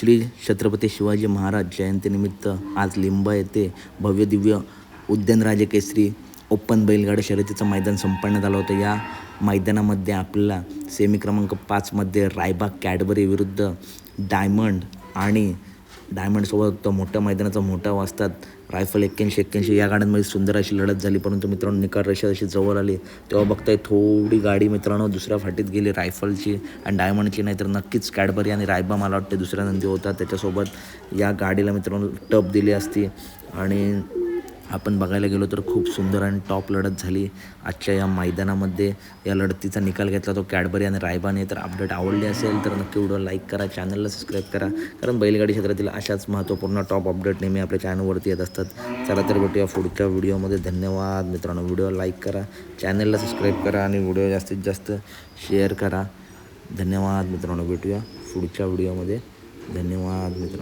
श्री छत्रपती शिवाजी महाराज जयंतीनिमित्त आज लिंबा येथे भव्य दिव्य उद्यानराजे केसरी ओपन बैलगाडा शर्यतीचं मैदान संपन्न आलं होतं. या मैदानामध्ये आपल्याला सेमी क्रमांक पाचमध्ये रायबाग कॅडबरी विरुद्ध डायमंड आणि डायमंडसोबत मोठ्या मैदानाचा मोठा वाजतात. रायफल एक्क्याऐंशी एक्क्याऐंशी या गाड्यांमध्ये सुंदर अशी लढत झाली. परंतु मित्रांनो निकाल रेषा अशी जवळ आली तेव्हा बघताय थोडी गाडी मित्रांनो दुसऱ्या फाटीत गेली. रायफलची आणि डायमंडची नाही तर नक्कीच कॅडबरी आणि रायबा मला वाटते दुसऱ्या नंदी होता. त्याच्यासोबत या गाडीला मित्रांनो टप दिली असती. आणि आपण बघायला गेलो तर खूप सुंदर आणि टॉप लढत झाली. आजच्या या मैदानामध्ये या लढतीचा निकाल घेतला तो कॅडबरी आणि रायबाने. तर अपडेट आवडली असेल तर नक्की व्हिडिओ लाईक करा चॅनलला सबस्क्राईब करा. कारण बैलगाडी क्षेत्रातील अशाच महत्त्वपूर्ण टॉप अपडेट नेहमी आपल्या चॅनलवरती येत असतात. चला तर भेटूया पुढच्या व्हिडिओमध्ये. धन्यवाद मित्रांनो. व्हिडिओ लाईक करा चॅनलला सबस्क्राईब करा आणि व्हिडिओ जास्तीत जास्त शेअर करा. धन्यवाद मित्रांनो. भेटूया पुढच्या व्हिडिओमध्ये. धन्यवाद मित्रांनो.